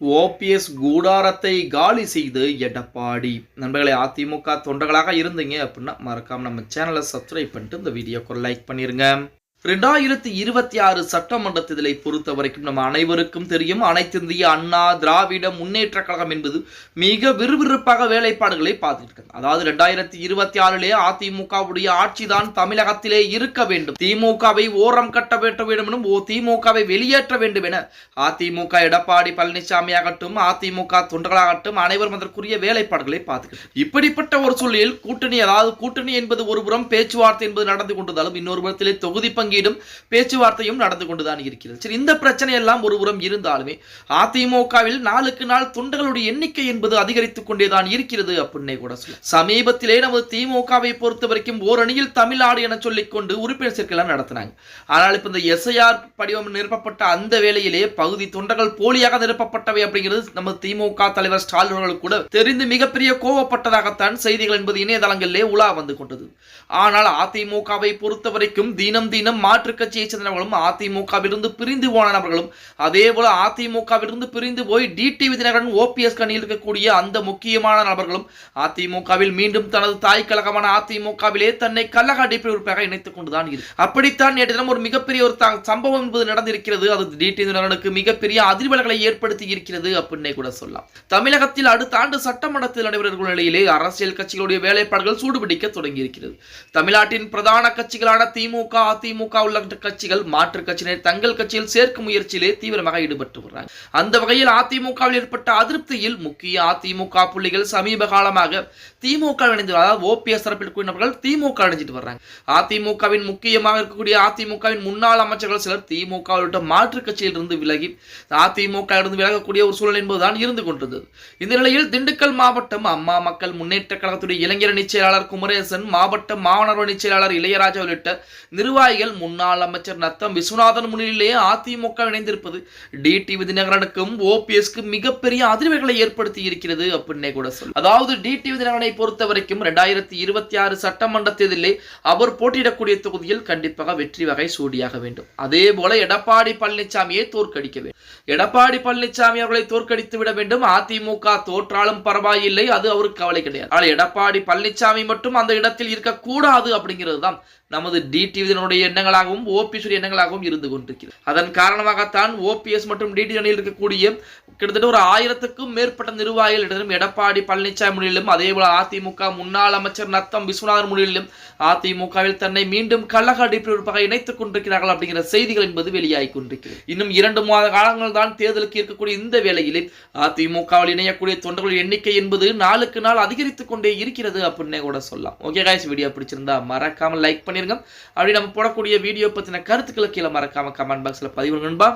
OPS கூடாரத்தை காலி செய்து எடப்பாடி. நண்பர்களே அதிமுக தொண்டர்களாக இருந்தீங்க அப்படின்னா மறக்காமல் நம்ம சேனலை சப்ஸ்கிரைப் பண்ணிட்டு இந்த வீடியோக்கு லைக் பண்ணிடுங்க ரெண்டாயிரத்தி இருபத்தி ஆறு சட்டமன்ற தேர்தலை பொறுத்த வரைக்கும் நம்ம அனைவருக்கும் தெரியும் அனைத்து இந்திய அண்ணா திராவிட முன்னேற்ற கழகம் என்பது மிக விறுவிறுப்பாக வேலைப்பாடுகளை பார்த்துட்டு அதாவது ரெண்டாயிரத்தி இருபத்தி ஆறிலே அதிமுகவுடைய ஆட்சிதான் தமிழகத்திலே இருக்க வேண்டும். திமுகவை ஓரம் கட்ட வேட்ட வேண்டும் எனும் ஓ திமுகவை வெளியேற்ற வேண்டும் என அதிமுக எடப்பாடி பழனிசாமி ஆகட்டும் அதிமுக தொண்டர்களாகட்டும் அனைவரும் அதற்குரிய வேலைப்பாடுகளை பார்த்து இப்படிப்பட்ட ஒரு சூழலில் கூட்டணி அதாவது கூட்டணி என்பது ஒரு புறம் பேச்சுவார்த்தை என்பது நடந்து கொண்டதாலும் இன்னொரு புறத்திலே தொகுதி பங்கீடும் பேச்சுவார்த்தையும் நடந்து கொண்டுதான் இருக்கிறது. சரி இந்த பிரச்சனை எல்லாம் ஒரு புறம் இருந்தாலுமே அதிமுகவில் நாளுக்கு நாள் தொண்டர்களுடைய எண்ணிக்கை என்பது அதிகரித்துக் கொண்டேதான் இருக்கிறது அப்படின்னே கூட சொல்ல. சமீபத்திலே நமது திமுகவை பொறுத்த வரைக்கும் ஓரணியில் தமிழ்நாடு என சொல்லிக்கொண்டு உறுப்பினர் சேர்க்கைலாம் நடத்தினாங்க. ஆனால் இப்ப இந்த எஸ்ஐஆர் படிவம் நிரப்பப்பட்ட அந்த வேளையிலே பகுதி தொண்டர்கள் போலியாக நிரப்பப்பட்டவை அப்படிங்கிறது நம்ம திமுக தலைவர் ஸ்டாலின் அவர்கள் கூட தெரிந்து மிகப்பெரிய கோவப்பட்டதாகத்தான் செய்திகள் என்பது இணையதளங்களிலே உலா வந்து கொண்டது. ஆனால் அதிமுகவை பொறுத்த வரைக்கும் தினம் தினம் மாற்றுக் கட்சியை சேர்ந்தவர்களும் அதிமுகவிலிருந்து பிரிந்து போன நபர்களும் அதே போல அதிமுகவிலிருந்து பிரிந்து போய் டிடிவி தினகரன் ஓபிஎஸ் கணியில் இருக்கக்கூடிய அந்த முக்கியமான நபர்களும் அதிமுகவில் மீண்டும் தனது தாய் கழகமான அதிமுகவிலே தன்னை கழக அடிப்படை இணைத்துக் கொண்டுதான் இருக்கு அப்படித்தான் நேற்று தினம் ஒரு மிகப்பெரிய ஒரு த- சம்பவம் என்பது நடந்திருக்கிறது. அது டிடி தினகரனுக்கு மிகப்பெரிய அதிர்வலைகளை ஏற்படுத்தி இருக்கிறது அப்படின்னே கூட சொல்லலாம். தமிழகத்தில் அடுத்த ஆண்டு சட்டமன்றத்தில் நடைபெறும் நிலையிலே அரசியல் கட்சிகளுடைய வேலைப்பாடுகள் சூடுபிடிக்க தொடங்கி இருக்கிறது தமிழ்நாட்டின் பிரதான கட்சிகளான திமுக அதிமுக திமுக உள்ளிட்ட கட்சிகள் மாற்றுக் கட்சியினர் தங்கள் கட்சியில் சேர்க்கும் முயற்சியிலே தீவிரமாக ஈடுபட்டு வருகிறார் அந்த வகையில் அதிமுகவில் ஏற்பட்ட அதிருப்தியில் முக்கிய அதிமுக புள்ளிகள் சமீப காலமாக திமுக இணைந்து அதாவது ஓபிஎஸ் தரப்பில் கூறினவர்கள் திமுக இணைஞ்சிட்டு வர்றாங்க. அதிமுகவின் முக்கியமாக இருக்கக்கூடிய அதிமுகவின் முன்னாள் அமைச்சர்கள் சிலர் திமுக உள்ளிட்ட மாற்றுக் கட்சியில் இருந்து விலகி அதிமுக இருந்து விலகக்கூடிய ஒரு சூழல் என்பதுதான் இருந்து கொண்டிருந்தது. இந்த நிலையில் திண்டுக்கல் மாவட்டம் அம்மா மக்கள் முன்னேற்ற கழகத்துடைய இளைஞர் அணிச் செயலாளர் குமரேசன் மாவட்ட மாணவர் அணிச் செயலாளர் இளையராஜா உள்ளிட்ட நிர்வாகிகள் முன்னாள் அமைச்சர் நத்தம் விஸ்வநாதன் முன்னிலையிலே அதிமுக இணைந்திருப்பது டிடிவி தினகரனுக்கும் ஓபிஎஸ்க்கு மிகப்பெரிய அதிர்வுகளை ஏற்படுத்தி இருக்கிறது அப்படின்னே கூட சொல்லு அதாவது டிடிவி தினகரனை பொறுத்த வரைக்கும் ரெண்டாயிரத்தி இருபத்தி ஆறு சட்டமன்ற தேர்தலிலே அவர் போட்டியிடக்கூடிய தொகுதியில் கண்டிப்பாக வெற்றி வகை சூடியாக வேண்டும். அதே போல எடப்பாடி பழனிசாமியை தோற்கடிக்க வேண்டும். எடப்பாடி பழனிசாமி அவர்களை தோற்கடித்து விட வேண்டும். அதிமுக தோற்றாலும் பரவாயில்லை அது அவருக்கு கவலை கிடையாது. ஆனால் எடப்பாடி பழனிசாமி மட்டும் அந்த இடத்தில் இருக்கக்கூடாது அப்படிங்கிறது தான் நமது டிடிவிதனுடைய எண்ணங்களாகவும் ஓபிஎஸ் எண்ணங்களாகவும் இருந்து கொண்டிருக்கிறது. அதன் காரணமாகத்தான் ஓபிஎஸ் மற்றும் டிடி அணியில் இருக்கக்கூடிய கிட்டத்தட்ட ஒரு ஆயிரத்துக்கும் மேற்பட்ட நிர்வாகிகளிடம் எடப்பாடி பழனிசாமி முன்னிலும் அதே போல அதிமுக முன்னாள் அமைச்சர் நத்தம் விஸ்வநாதன் முன்னிலும் அதிமுகவில் தன்னை மீண்டும் கழக அடிப்படையாக இணைத்துக் கொண்டிருக்கிறார்கள் அப்படிங்கிற செய்திகள் என்பது வெளியாகி கொண்டிருக்கிறது. இன்னும் இரண்டு மாத காலங்கள் தான் தேர்தலுக்கு இருக்கக்கூடிய இந்த வேளையிலே அதிமுகவில் இணையக்கூடிய தொண்டர்கள் எண்ணிக்கை என்பது நாளுக்கு நாள் அதிகரித்துக் கொண்டே இருக்கிறது அப்படின்னே கூட சொல்லலாம். ஓகே காய்ஸ் வீடியோ பிடிச்சிருந்தா மறக்காம லைக் பண்ணிருங்க. அப்படி நம்ம போடக்கூடிய வீடியோ பத்தின கருத்துக்களை கீழே மறக்காம கமெண்ட் பாக்ஸ்ல பதிவு நண்பா.